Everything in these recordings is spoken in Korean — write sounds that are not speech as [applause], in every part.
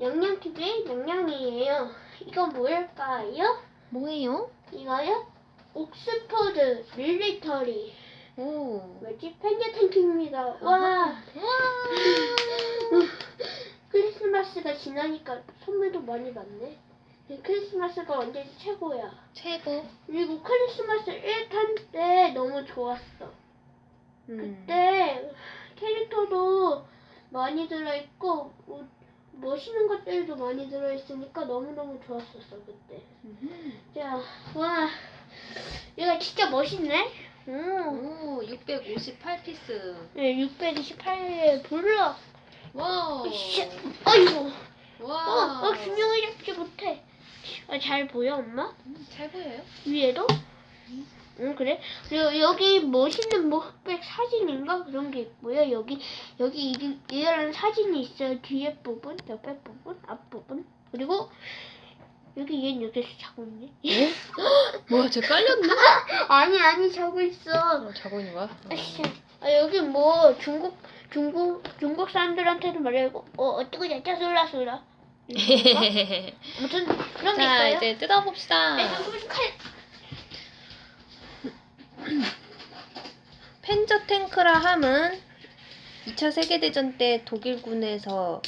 양양TV 양양이에요. 이거 뭘까요? 뭐예요? 이거요? 옥스퍼드 밀리터리 오. 뭐지? 펜제 탱크입니다. 와 와. [laughs] 크리스마스가 지나니까 선물도 많이 받네. 크리스마스가 언제지 최고야. 최고. 그리고 크리스마스 1탄 때 너무 좋았어. 음. 그때 캐릭터도 많이 들어있고 뭐, 멋있는 것들도 많이 들어있으니까 너무너무 좋았었어 그때. 음. 자, 와, 얘가 진짜 멋있네. 오, 오, 658피스. 네, 628에 불러. 와우. 으쌰. 아이고, 와. 어, 어, 균형을 잡지 못해. 아, 잘 보여, 엄마? 음, 잘 보여요? 위에도? 응, 그래? 그리고 여기 멋있는 뭐 흑백 사진인가? 그런 게 있고요. 여기, 여기 이, 이런 사진이 있어요. 뒤에 부분, 옆에 부분, 앞 부분. 그리고, 여기 얘는 여기서 자고 있네. 예? [laughs] 뭐야, 쟤 깔렸나? [laughs] 아니, 아니, 자고 있어. 어, 자고 있는 거야? 아 씨, 아, 여기 뭐, 중국, 중국, 중국 사람들한테도 말하고, 어, 어떻게 자자 솔라 솔라. [laughs] 무슨, 그런 게 자, 있어요? 이제 뜯어봅시다. 네, 칼, 펜저 탱크라 함은 2차 세계대전 때 독일군에서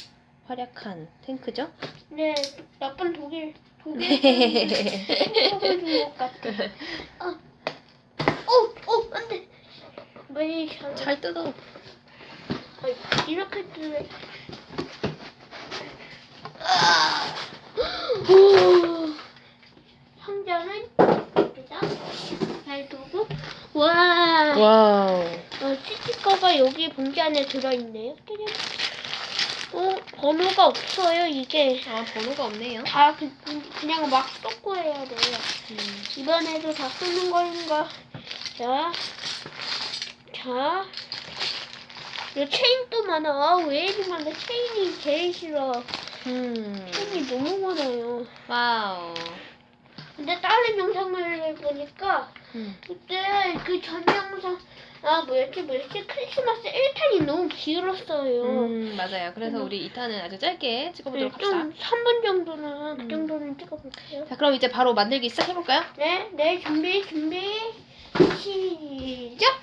활약한 탱크죠? 네, 나쁜 독일, 독일. 네. [laughs] 것 같아. 어, 어, 어, 안 돼. 왜 잘, 잘 뜯어. 아, 이렇게 뜨네. 아, 오, 상자는 여기다 잘 두고, 와, 와우. 어, 스티커가 여기 봉지 안에 들어있네요. 짜잔. 어, 번호가 없어요, 이게. 아, 번호가 없네요. 다 그, 그냥 막 쏟고 해야 돼요. 음. 이번에도 다 쓰는 거인가? 자, 자, 이 체인도 많아. 아, 왜 이리 많아? 체인이 제일 싫어. 음. 체인이 너무 많아요. 와우. 근데 다른 영상을 보니까 음. 그때 그 전 영상 아 뭐였지 뭐였지 크리스마스 1탄이 너무 길었어요. 음, 맞아요. 그래서 음. 우리 2탄은 아주 짧게 네, 찍어보도록 합시다. 좀 3분 정도는 그 음. 정도는 찍어볼게요. 자, 그럼 이제 바로 만들기 시작해볼까요? 네, 네 준비 준비 시작.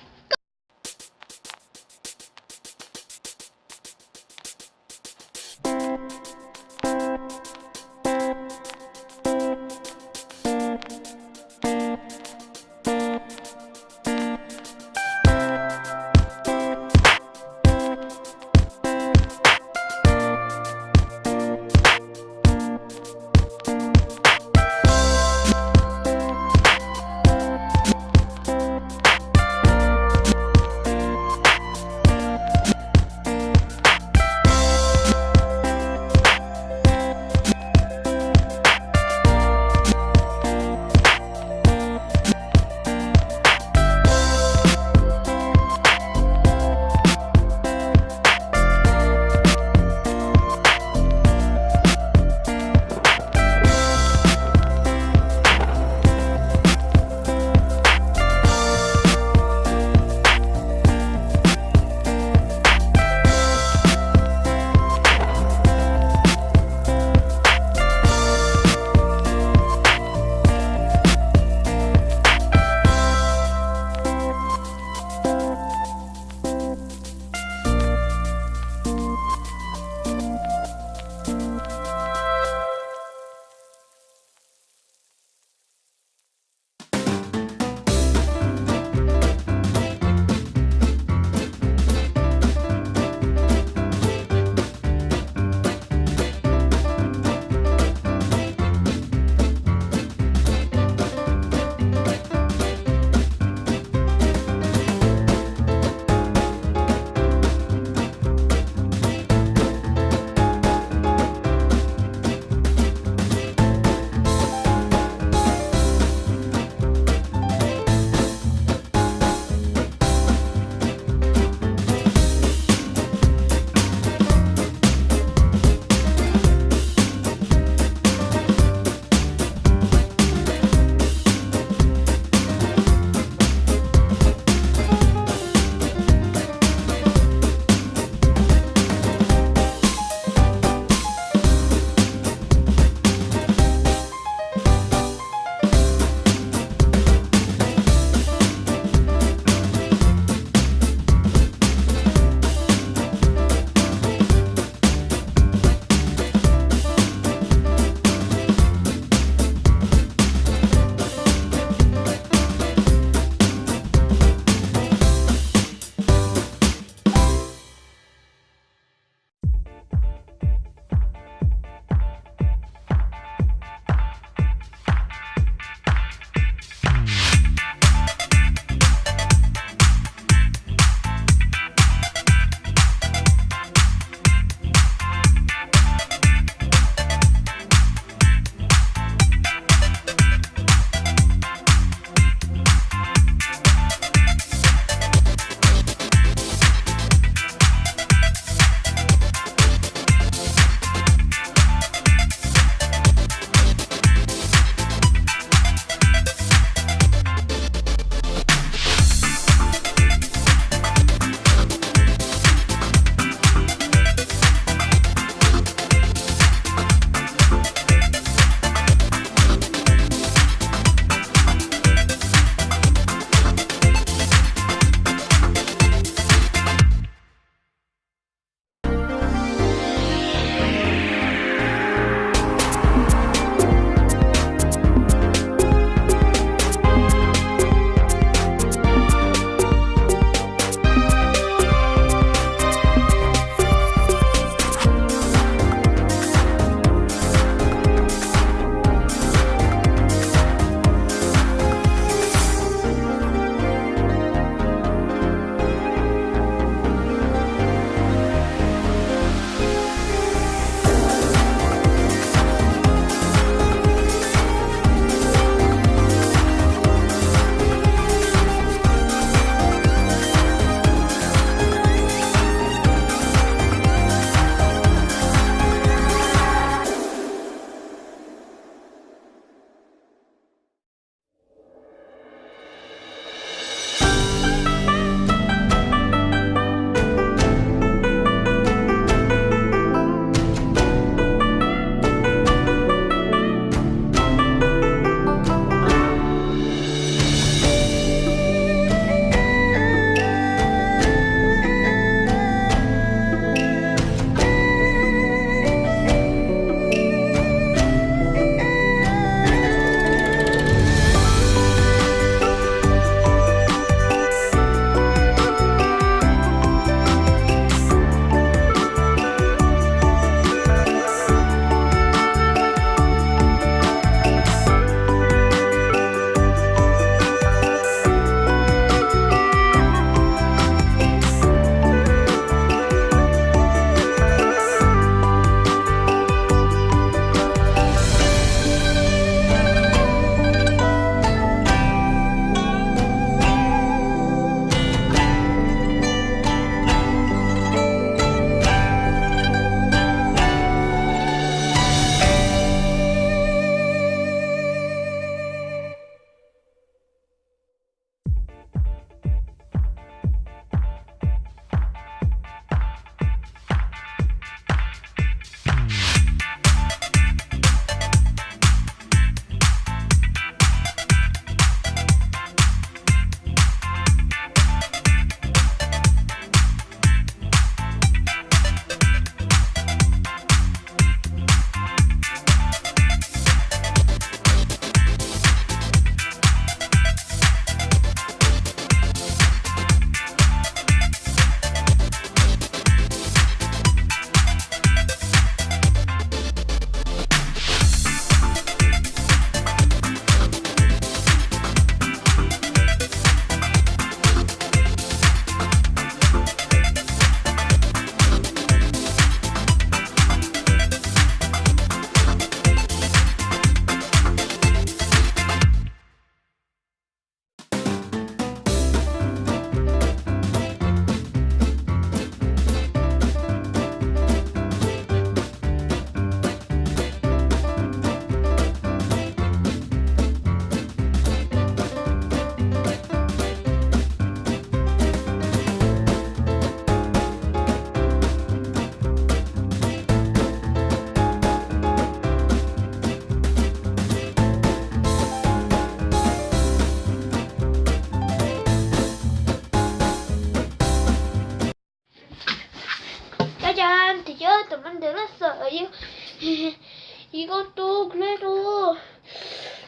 이것도 그래도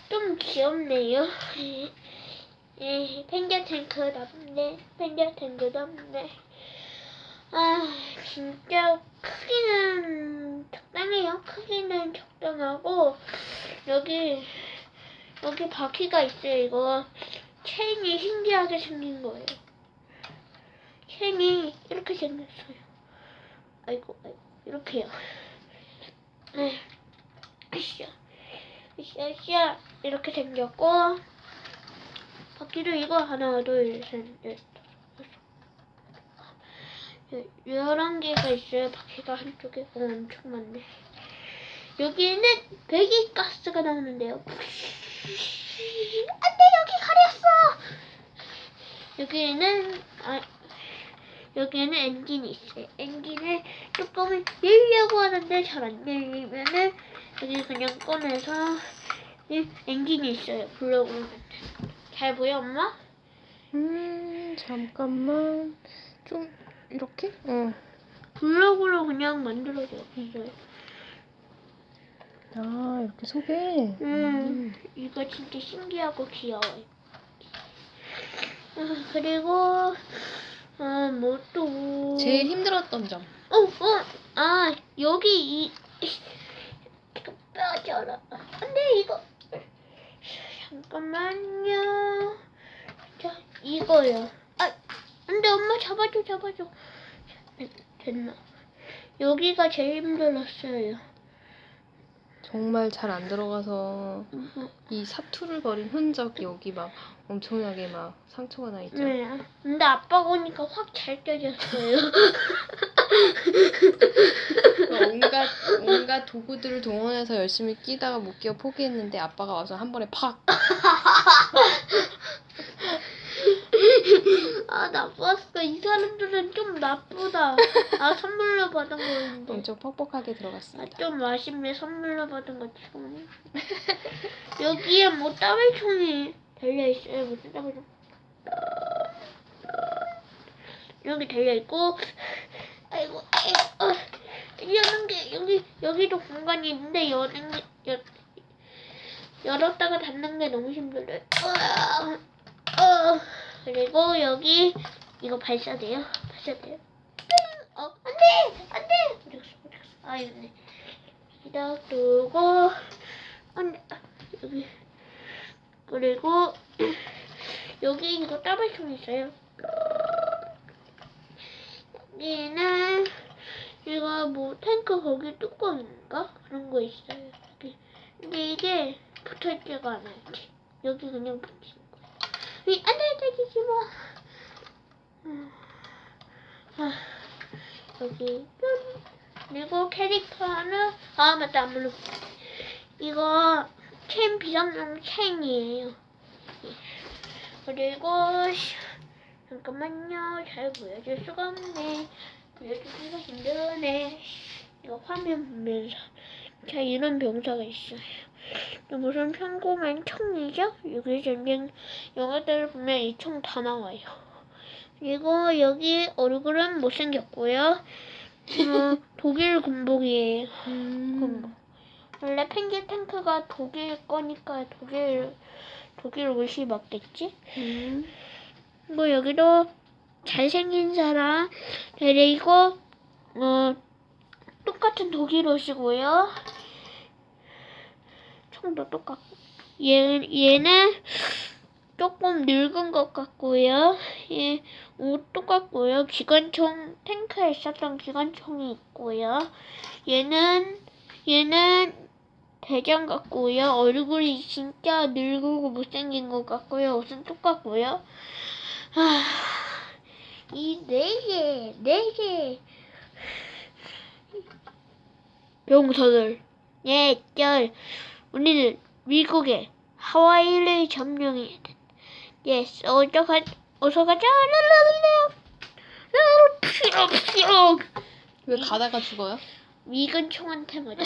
좀 귀엽네요. 예, 펜자 탱크답네. 펜자 탱크답네. 아, 진짜 크기는 적당해요. 크기는 적당하고 여기 여기 바퀴가 있어요. 이거 체인이 신기하게 생긴 거예요. 체인이 이렇게 생겼어요. 아이고, 아이고 이렇게요. 네. 으쌰, 으쌰, 으쌰 이렇게 생겼고 바퀴도 이거 하나, 둘, 셋, 넷, 다섯, 열한 개가 있어요. 바퀴가 한쪽에 어, 엄청 많네. 여기는 배기 가스가 나오는데요. 안돼 여기 가렸어. 여기에는 아 여기에는 엔진이 있어요. 엔진을 뚜껑을 열려고 하는데 잘 안 열리면은 여기 그냥 꺼내서 이 엔진이 있어요. 만든. 잘 보여 엄마? 음, 잠깐만. 좀 이렇게? 어. 블록으로 그냥 만들어져 있어요. 아, 이렇게 속에. 음, 이거 진짜 신기하고 귀여워요. 아, 그리고 아, 뭐 또? 제일 힘들었던 점. 어, 어, 아, 여기 이 이거 빠져라. 안돼 이거. 잠깐만요. 자, 이거요. 아, 안돼 엄마 잡아줘, 잡아줘. 됐- 됐나? 여기가 제일 힘들었어요. 정말 잘 안 들어가서 음, 이 사투를 벌인 흔적 여기 막 엄청나게 막 상처가 나 있죠. 네. 근데 아빠가 오니까 확잘 껴졌어요. 그 온갖 온갖 도구들을 동원해서 열심히 끼다가 못 끼어 포기했는데 아빠가 와서 한 번에 팍. [laughs] 아 나빴어. 이 사람들은 좀 나쁘다. 아 [laughs] 선물로 받은 거인데. 엄청 퍽퍽하게 아, 들어갔습니다. 좀 아쉽네. 선물로 받은 것처럼. 여기에 뭐 따발 총이 달려 있어요. 무슨 따발 총. 여기 달려 있고. 아이고, 아이고. 어, 여는 게, 여기, 여기도 공간이 있는데, 여는 게, 여, 열었다가 닫는 게 너무 힘들어요. 으아, 어, 그리고 여기, 이거 발사돼요. 발사돼요. 어, 안 돼! 안 돼! 어디 갔어, 어디 갔어. 아, 있네. 여기다 두고, 안 돼. 아, 여기. 그리고, [clears throat] 여기 이거 따발총 있어요. 여기는, 이거 뭐, 탱크 거기 뚜껑인가? 그런 거 있어요. 여기. 근데 이게 붙어있지가 않아요. 여기 그냥 붙이 는 거예요. 이, 안 돼, 떼지지 마. 음. 아, 여기, 뿅. 그리고 캐릭터 하나, 아, 맞다, 안 물어봤어. 이거, 체인 비상용 체인이에요. 그리고, 시- 잠깐만요. 잘 보여줄 수가 없네. 보여주기가 힘드네. 이거 화면 보면서. 자, 이런 병사가 있어요. 또 무슨 평범한 총이죠? 여기 전쟁 영화들을 보면 이 총 다 나와요. 그리고 여기 얼굴은 못생겼고요. 어, [laughs] 독일 군복이에요. 군복. 원래 펭귄 탱크가 독일 거니까 독일 독일 옷이 맞겠지? 음. 뭐 여기도 잘생긴 사람 그리고 어 똑같은 독일 옷이고요. 총도 똑같고 얘 얘는 조금 늙은 것 같고요. 얘옷 똑같고요. 기관총 탱크에 있었던 기관총이 있고요. 얘는 얘는 대장 같고요. 얼굴이 진짜 늙고 못생긴 것 같고요. 옷은 똑같고요. 아, 이네 개, 네 개. 병사들, 예, 쩔. 우리는 미국의 하와이를 점령해야 돼. 예, 어서 가, 어서 가자. 왜 가다가 죽어요? 미군 총한테 맞아.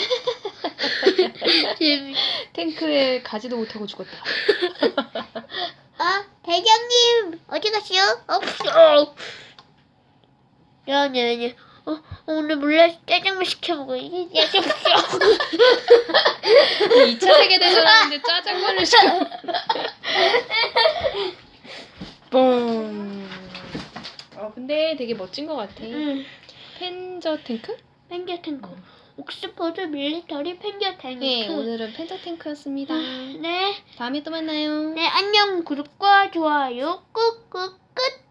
재미. 탱크에 가지도 못하고 죽었다. 아, [laughs] 대장님, 어디 가시오? 없어. 야, 야, 야. 어, 오늘 몰래 짜장면 시켜 먹어야지. 짜장면. 2차 세계대전 하는데 짜장면을 시켜. 뽕. 어, 근데 되게 멋진 것 같아. 응. 펜저 탱크? 펜겨 탱크. 옥스퍼드 밀리터리 펜겨 탱크. 네, 오늘은 펜저 탱크였습니다. 네. 다음에 또 만나요. 네, 안녕. 구독과 좋아요 꾹꾹 끝.